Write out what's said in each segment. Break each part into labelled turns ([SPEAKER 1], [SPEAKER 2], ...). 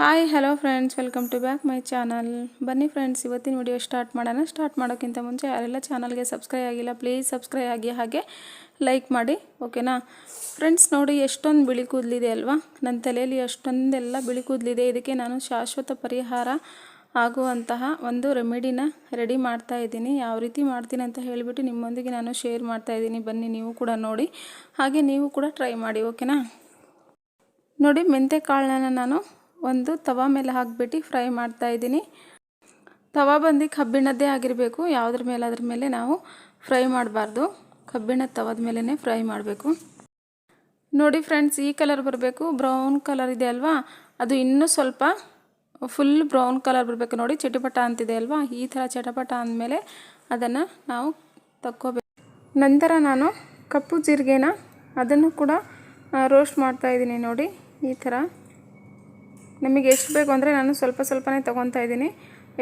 [SPEAKER 1] Hi hello friends welcome to back my channel ಬನ್ನಿ friends ಇವತ್ತಿನ video start ಮಾಡೋಣ. Start ಮಾಡೋಕ್ಕಿಂತ ಮುಂಚೆ ಯಾರೆಲ್ಲ ಚಾನಲ್ಗೆ ಸಬ್ಸ್ಕ್ರೈಬ್ ಆಗಿಲ್ಲ ಪ್ಲೀಸ್ ಸಬ್ಸ್ಕ್ರೈಬ್ ಆಗಿ ಹಾಗೆ ಲೈಕ್ ಮಾಡಿ ಓಕೆನಾ ಫ್ರೆಂಡ್ಸ್ ನೋಡಿ ಎಷ್ಟೊಂದು ಬಿಳಿ ಕೂದಲಿದೆ ಅಲ್ವಾ? ನನ್ನ ತಲೆಯಲ್ಲಿ ಅಷ್ಟೊಂದೆಲ್ಲ ಬಿಳಿ ಕೂದಲಿದೆ. ಇದಕ್ಕೆ ನಾನು ಶಾಶ್ವತ ಪರಿಹಾರ ಆಗುವಂತಹ ಒಂದು ರೆಮಿಡಿನ ರೆಡಿ ಮಾಡ್ತಾ ಇದ್ದೀನಿ. ಯಾವ ರೀತಿ ಮಾಡ್ತೀನಿ ಅಂತ ಹೇಳಿಬಿಟ್ಟು ನಿಮ್ಮೊಂದಿಗೆ ನಾನು ಶೇರ್ ಮಾಡ್ತಾ ಇದ್ದೀನಿ. ಬನ್ನಿ, ನೀವು ಕೂಡ ನೋಡಿ. ಹಾಗೆ ನೀವು ಕೂಡ ಟ್ರೈ ಮಾಡಿ ಓಕೆನಾ ನೋಡಿ ಮೆಂತೆ ಕಾಳನ್ನ ನಾನು ಒಂದು ತವಾ ಮೇಲೆ ಹಾಕ್ಬಿಟ್ಟು ಫ್ರೈ ಮಾಡ್ತಾ ಇದ್ದೀನಿ. ತವಾ ಬಂದು ಕಬ್ಬಿಣದ್ದೇ ಆಗಿರಬೇಕು. ಯಾವುದ್ರ ಮೇಲೆ ಅದ್ರ ಮೇಲೆ ನಾವು ಫ್ರೈ ಮಾಡಬಾರ್ದು. ಕಬ್ಬಿಣದ ತವದ ಮೇಲೇ ಫ್ರೈ ಮಾಡಬೇಕು. ನೋಡಿ ಫ್ರೆಂಡ್ಸ್, ಈ ಕಲರ್ ಬರಬೇಕು. ಬ್ರೌನ್ ಕಲರ್ ಇದೆ ಅಲ್ವಾ? ಅದು ಇನ್ನೂ ಸ್ವಲ್ಪ ಫುಲ್ ಬ್ರೌನ್ ಕಲರ್ ಬರಬೇಕು. ನೋಡಿ, ಚಟಪಟ ಅಂತಿದೆ ಅಲ್ವಾ? ಈ ಥರ ಚಟಪಟ ಅಂದಮೇಲೆ ಅದನ್ನು ನಾವು ತಕ್ಕೋಬೇಕು. ನಂತರ ನಾನು ಕಪ್ಪು ಜೀರಿಗೆನ ಅದನ್ನು ಕೂಡ ರೋಸ್ಟ್ ಮಾಡ್ತಾ ಇದ್ದೀನಿ ನೋಡಿ. ಈ ಥರ. ನಮಗೆ ಎಷ್ಟು ಬೇಕು ಅಂದರೆ ನಾನು ಸ್ವಲ್ಪ ಸ್ವಲ್ಪನೇ ತೊಗೊತಾ ಇದ್ದೀನಿ.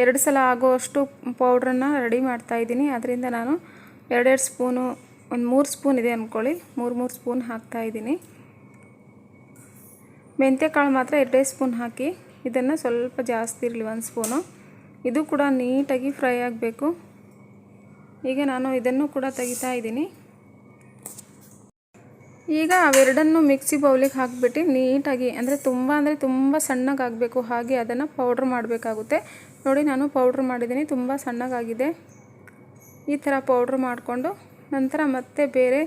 [SPEAKER 1] ಎರಡು ಸಲ ಆಗುವಷ್ಟು ಪೌಡ್ರನ್ನು ರೆಡಿ ಮಾಡ್ತಾ ಇದ್ದೀನಿ. ಅದರಿಂದ ನಾನು ಎರಡೆರಡು ಸ್ಪೂನು, ಒಂದು ಮೂರು ಸ್ಪೂನ್ ಇದೆ ಅಂದ್ಕೊಳ್ಳಿ. ಮೂರು ಮೂರು ಸ್ಪೂನ್ ಹಾಕ್ತಾ ಇದ್ದೀನಿ. ಮೆಂತ್ಯಕಾಳು ಮಾತ್ರ ಎರಡೇ ಸ್ಪೂನ್ ಹಾಕಿ ಇದನ್ನು ಸ್ವಲ್ಪ ಜಾಸ್ತಿ ಇರಲಿ, ಒಂದು ಸ್ಪೂನು. ಇದು ಕೂಡ ನೀಟಾಗಿ ಫ್ರೈ ಆಗಬೇಕು. ಈಗ ನಾನು ಇದನ್ನು ಕೂಡ ತೆಗಿತಾ ಇದ್ದೀನಿ. ಈಗ ಅವೆರಡನ್ನು ಮಿಕ್ಸಿ ಬೌಲಿಗೆ ಹಾಕಿಬಿಟ್ಟು ನೀಟಾಗಿ, ಅಂದರೆ ತುಂಬ ಅಂದರೆ ತುಂಬ ಸಣ್ಣಗಾಗಬೇಕು, ಹಾಗೆ ಅದನ್ನು ಪೌಡ್ರ್ ಮಾಡಬೇಕಾಗುತ್ತೆ. ನೋಡಿ, ನಾನು ಪೌಡ್ರ್ ಮಾಡಿದ್ದೀನಿ, ತುಂಬ ಸಣ್ಣಗಾಗಿದೆ. ಈ ಥರ ಪೌಡ್ರ್ ಮಾಡಿಕೊಂಡು ನಂತರ ಮತ್ತೆ ಬೇರೆ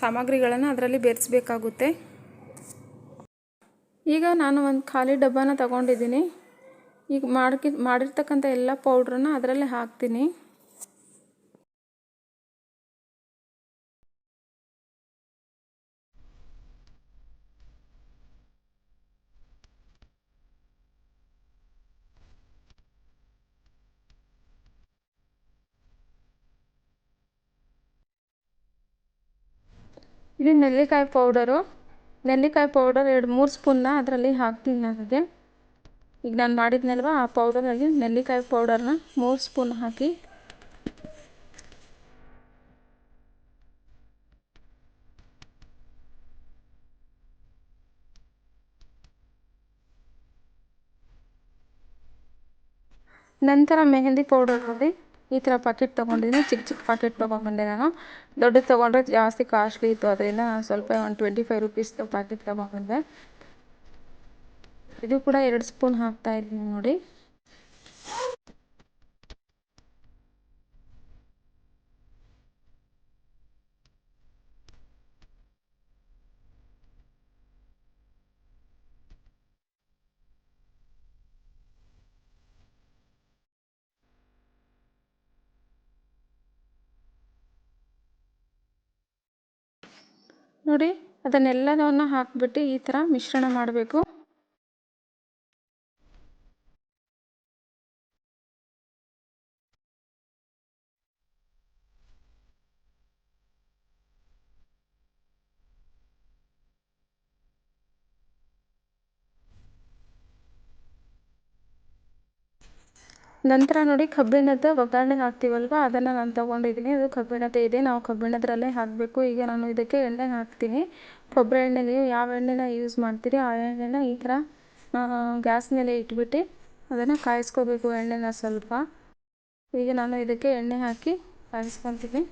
[SPEAKER 1] ಸಾಮಗ್ರಿಗಳನ್ನು ಅದರಲ್ಲಿ ಬೆರೆಸ್ಬೇಕಾಗುತ್ತೆ. ಈಗ ನಾನು ಒಂದು ಖಾಲಿ ಡಬ್ಬನ ತಗೊಂಡಿದ್ದೀನಿ. ಈಗ ಮಾಡ್ಕಿ, ಮಾಡಿರ್ತಕ್ಕಂಥ ಎಲ್ಲ ಪೌಡ್ರನ್ನ ಅದರಲ್ಲೇ ಹಾಕ್ತೀನಿ. ಇದು ನೆಲ್ಲಿಕಾಯಿ ಪೌಡರು. ನೆಲ್ಲಿಕಾಯಿ ಪೌಡರ್ ಎರಡು ಮೂರು ಸ್ಪೂನ್ನ ಅದರಲ್ಲಿ ಹಾಕ್ತೀನಿ ನನಗೆ ಈಗ ನಾನು ಮಾಡಿದ್ನಲ್ವ, ಆ ಪೌಡರಲ್ಲಿ ನೆಲ್ಲಿಕಾಯಿ ಪೌಡರ್ನ ಮೂರು ಸ್ಪೂನ್ ಹಾಕಿ. ನಂತರ ಮೆಹಂದಿ ಪೌಡರಲ್ಲಿ ಈ ಥರ ಪಾಕೆಟ್ ತೊಗೊಂಡಿದ್ದೀನಿ. ಚಿಕ್ಕ ಚಿಕ್ಕ ಪಾಕೆಟ್ ತೊಗೊಂಡ್ಬಂದೆ ನಾನು. ದೊಡ್ಡದು ತೊಗೊಂಡ್ರೆ ಜಾಸ್ತಿ ಕಾಸ್ಟ್ಲಿ ಇತ್ತು. ಅದರಿಂದ ನಾನು ಸ್ವಲ್ಪ ಒಂದು ಟ್ವೆಂಟಿ ಫೈವ್ ರುಪೀಸ್ದು ಪ್ಯಾಕೆಟ್ ತೊಗೊಂಡ್ಬಂದೆ. ಇದು ಕೂಡ ಎರಡು ಸ್ಪೂನ್ ಹಾಕ್ತಾ ಇದ್ದೀನಿ ನೋಡಿ. ನೋಡಿ ಅದನ್ನೆಲ್ಲವನ್ನು ಹಾಕಿಬಿಟ್ಟು ಈ ಥರ ಮಿಶ್ರಣ ಮಾಡಬೇಕು. ನಂತರ ನೋಡಿ ಕಬ್ಬಿಣದ ಒಗ್ಗರಣೆ ಹಾಕ್ತೀವಲ್ವ? ಅದನ್ನು ನಾನು ತೊಗೊಂಡಿದ್ದೀನಿ. ಅದು ಕಬ್ಬಿಣದ ಇದೆ. ನಾವು ಕಬ್ಬಿಣದ್ರಲ್ಲೇ ಹಾಕಬೇಕು. ಈಗ ನಾನು ಇದಕ್ಕೆ ಎಣ್ಣೆ ಹಾಕ್ತೀನಿ. ಕೊಬ್ಬರಿ ಎಣ್ಣೆ ಯಾವ ಎಣ್ಣೆನ ಯೂಸ್ ಮಾಡ್ತೀರಿ? ಆ ಎಣ್ಣೆನ ಈ ಥರ ಗ್ಯಾಸ್ ಮೇಲೆ ಇಟ್ಬಿಟ್ಟು ಅದನ್ನು ಕಾಯಿಸ್ಕೋಬೇಕು ಎಣ್ಣೆನ ಸ್ವಲ್ಪ. ಈಗ ನಾನು ಇದಕ್ಕೆ ಎಣ್ಣೆ ಹಾಕಿ ಕಾಯಿಸ್ಕೊತೀನಿ.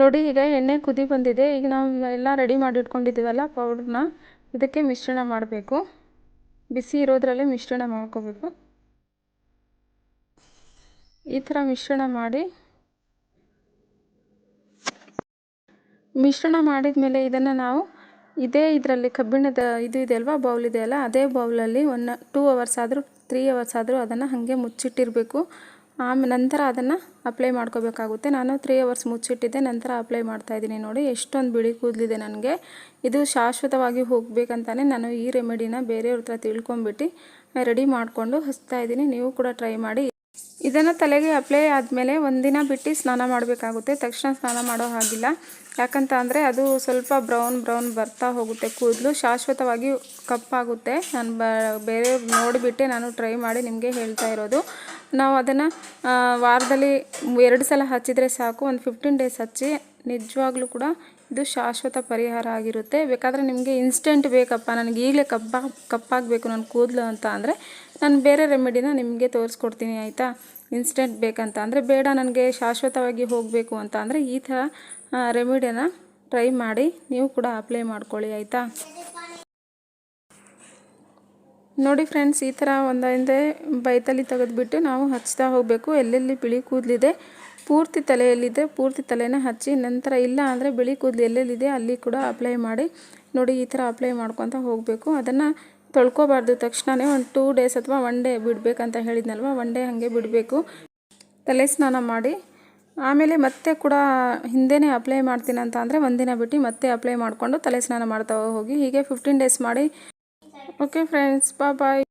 [SPEAKER 1] ನೋಡಿ, ಈಗ ಎಣ್ಣೆ ಕುದಿ ಬಂದಿದೆ. ಈಗ ನಾವು ಎಲ್ಲ ರೆಡಿ ಮಾಡಿ ಇಟ್ಕೊಂಡಿದ್ದೀವಲ್ಲ ಪೌಡ್ರನ್ನ ಇದಕ್ಕೆ ಮಿಶ್ರಣ ಮಾಡಬೇಕು. ಬಿಸಿ ಇರೋದ್ರಲ್ಲೇ ಮಿಶ್ರಣ ಮಾಡ್ಕೋಬೇಕು. ಈ ಥರ ಮಿಶ್ರಣ ಮಾಡಿ, ಮಿಶ್ರಣ ಮಾಡಿದ ಮೇಲೆ ಇದನ್ನು ನಾವು ಇದೇ ಇದರಲ್ಲಿ ಕಬ್ಬಿಣದ ಇದು ಇದೆ ಅಲ್ವಾ ಬೌಲ್ ಇದೆ ಅಲ್ಲ, ಅದೇ ಬೌಲಲ್ಲಿ ಒನ್ ಟೂ ಅವರ್ಸ್ ಆದರೂ ತ್ರೀ ಅವರ್ಸ್ ಆದರೂ ಅದನ್ನು ಹಾಗೆ ಮುಚ್ಚಿಟ್ಟಿರಬೇಕು. ಆಮೇಲೆ ನಂತರ ಅದನ್ನು ಅಪ್ಲೈ ಮಾಡ್ಕೋಬೇಕಾಗುತ್ತೆ. ನಾನು ತ್ರೀ ಅವರ್ಸ್ ಮುಚ್ಚಿಟ್ಟಿದ್ದೆ, ನಂತರ ಅಪ್ಲೈ ಮಾಡ್ತಾಯಿದ್ದೀನಿ ನೋಡಿ. ಎಷ್ಟೊಂದು ಬಿಳಿ ಕೂದಲಿದೆ ನನಗೆ. ಇದು ಶಾಶ್ವತವಾಗಿ ಹೋಗಬೇಕಂತಾನೆ ನಾನು ಈ ರೆಮಿಡಿನ ಬೇರೆಯವ್ರ ಹತ್ರ ತಿಳ್ಕೊಂಬಿಟ್ಟು ರೆಡಿ ಮಾಡಿಕೊಂಡು ಹಚ್ತಾ ಇದ್ದೀನಿ. ನೀವು ಕೂಡ ಟ್ರೈ ಮಾಡಿ. ಇದನ್ನು ತಲೆಗೆ ಅಪ್ಲೈ ಆದಮೇಲೆ ಒಂದಿನ ಬಿಟ್ಟು ಸ್ನಾನ ಮಾಡಬೇಕಾಗುತ್ತೆ. ತಕ್ಷಣ ಸ್ನಾನ ಮಾಡೋ ಹಾಗಿಲ್ಲ. ಯಾಕಂತ ಅಂದರೆ ಅದು ಸ್ವಲ್ಪ ಬ್ರೌನ್ ಬ್ರೌನ್ ಬರ್ತಾ ಹೋಗುತ್ತೆ ಕೂದಲು. ಶಾಶ್ವತವಾಗಿ ಕಪ್ಪಾಗುತ್ತೆ. ನಾನು ಬ ಬೇರೆ ನೋಡಿಬಿಟ್ಟೆ ನಾನು ಟ್ರೈ ಮಾಡಿ ನಿಮಗೆ ಹೇಳ್ತಾ ಇರೋದು. ನಾವು ಅದನ್ನು ವಾರದಲ್ಲಿ ಎರಡು ಸಲ ಹಚ್ಚಿದರೆ ಸಾಕು. ಒಂದು ಫಿಫ್ಟೀನ್ ಡೇಸ್ ಹಚ್ಚಿ, ನಿಜವಾಗ್ಲೂ ಕೂಡ ಇದು ಶಾಶ್ವತ ಪರಿಹಾರ ಆಗಿರುತ್ತೆ. ಬೇಕಾದರೆ ನಿಮಗೆ ಇನ್ಸ್ಟೆಂಟ್ ಬೇಕಪ್ಪ. ನನಗೆ ಈಗಲೇ ಕಪ್ಪ ಕಪ್ಪಾಗಬೇಕು ನನ್ನ ಕೂದಲು ಅಂತ ಅಂದರೆ, ನಾನು ಬೇರೆ ರೆಮಿಡಿನ ನಿಮಗೆ ತೋರಿಸ್ಕೊಡ್ತೀನಿ, ಆಯಿತಾ? ಇನ್ಸ್ಟೆಂಟ್ ಬೇಕಂತ ಅಂದರೆ, ಬೇಡ, ನನಗೆ ಶಾಶ್ವತವಾಗಿ ಹೋಗಬೇಕು ಅಂತ ಅಂದರೆ, ಈ ಥರ ರೆಮಿಡಿಯನ್ನು ಟ್ರೈ ಮಾಡಿ, ನೀವು ಕೂಡ ಅಪ್ಲೈ ಮಾಡ್ಕೊಳ್ಳಿ, ಆಯಿತಾ? ನೋಡಿ ಫ್ರೆಂಡ್ಸ್, ಈ ಥರ ಒಂದೊಂದೇ ಬೈತಲ್ಲಿ ತೆಗೆದುಬಿಟ್ಟು ನಾವು ಹಚ್ತಾ ಹೋಗಬೇಕು. ಎಲ್ಲೆಲ್ಲಿ ಬಿಳಿ ಕೂದಲಿದೆ? ಪೂರ್ತಿ ತಲೆಯಲ್ಲಿದೆ. ಪೂರ್ತಿ ತಲೆನ ಹಚ್ಚಿ ನಂತರ ಇಲ್ಲ ಅಂದರೆ ಬಿಳಿ ಕೂದಲು ಎಲ್ಲೆಲ್ಲಿದೆ ಅಲ್ಲಿ ಕೂಡ ಅಪ್ಲೈ ಮಾಡಿ, ನೋಡಿ ಈ ಥರ ಅಪ್ಲೈ ಮಾಡ್ಕೊತ ಹೋಗಬೇಕು. ಅದನ್ನು ತೊಳ್ಕೊಬಾರ್ದು. ತಕ್ಷಣವೇ ಒಂದು ಟೂ ಡೇಸ್ ಅಥವಾ ಒನ್ ಡೇ ಬಿಡಬೇಕಂತ ಹೇಳಿದ್ನಲ್ವ? ಒನ್ ಡೇ ಹಾಗೆ ಬಿಡಬೇಕು. ತಲೆ ಸ್ನಾನ ಮಾಡಿ, ಆಮೇಲೆ ಮತ್ತೆ ಕೂಡ ಹಿಂದೆನೇ ಅಪ್ಲೈ ಮಾಡ್ತೀನಿ ಅಂತ ಅಂದರೆ ಒಂದಿನ ಬಿಟ್ಟು ಮತ್ತೆ ಅಪ್ಲೈ ಮಾಡಿಕೊಂಡು ತಲೆ ಸ್ನಾನ ಮಾಡ್ತಾ ಹೋಗಿ, ಹೀಗೆ ಫಿಫ್ಟೀನ್ ಡೇಸ್ ಮಾಡಿ ಓಕೆ ಫ್ರೆಂಡ್ಸ್ ಬಾ ಬಾಯ್